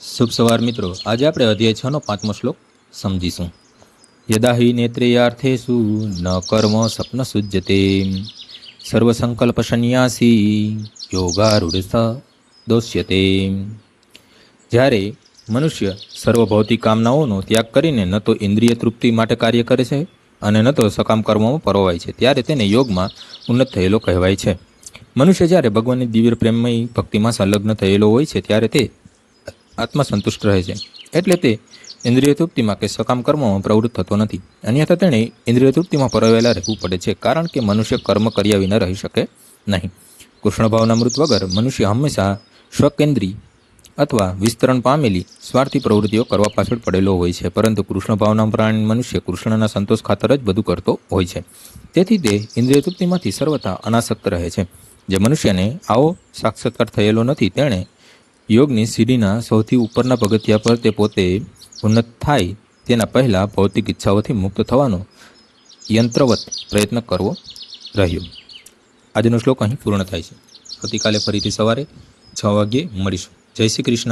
શુભ સવાર મિત્રો. આજે આપણે અધ્યાય છ નો પાંચમો શ્લોક સમજીશું. યદાહિ નેત્રેયાર્થેશુ ન કર્મ સ્વપ્ન સુજ્યતે. સર્વસંકલ્પ સંન્યાસી યોગારૂઢ દોષ્યતે. જ્યારે મનુષ્ય સર્વ ભૌતિક કામનાઓનો ત્યાગ કરીને ન તો ઇન્દ્રિય તૃપ્તિ માટે કાર્ય કરે છે અને ન તો સકામ કર્મોમાં પરોવાય છે, ત્યારે તેને યોગમાં ઉન્નત થયેલો કહેવાય છે. મનુષ્ય જ્યારે ભગવાનની દિવ્ય પ્રેમમય ભક્તિમાં સંલગ્ન થયેલો હોય છે, ત્યારે તે આત્મા સંતુષ્ટ રહે છે. એટલે તે ઇન્દ્રિય તૃપ્તિમાં કે સકામ કર્મોમાં પ્રવૃત્ત થતો નથી. અન્યથા તેણે ઇન્દ્રિય તૃપ્તિમાં પરોવેલા રહેવું પડે છે, કારણ કે મનુષ્ય કર્મ કર્યા વિના રહી શકે નહીં. કૃષ્ણ ભાવના મૃત વગર મનુષ્ય હંમેશા સ્વકેન્દ્રી અથવા વિસ્તરણ પામેલી સ્વાર્થી પ્રવૃત્તિઓ કરવા પાછળ પડેલો હોય છે, પરંતુ કૃષ્ણ ભાવના પ્રાણી મનુષ્ય કૃષ્ણના સંતોષ ખાતર જ બધું કરતો હોય છે. તેથી તે ઇન્દ્રિય તૃપ્તિમાંથી સર્વથા અનાસક્ત રહે છે. જે મનુષ્યને આવો સાક્ષાત્કાર થયેલો નથી, તેણે યોગની સીડીના સૌથી ઉપરના પગથિયા પર તે પોતે ઉન્નત થાય તેના પહેલાં ભૌતિક ઈચ્છાઓથી મુક્ત થવાનો યંત્રવત પ્રયત્ન કરવો રહ્યો. આજનો શ્લોક અહીં પૂર્ણ થાય છે. આવતીકાલે ફરીથી સવારે છ વાગ્યે મળીશું. જય શ્રી કૃષ્ણ.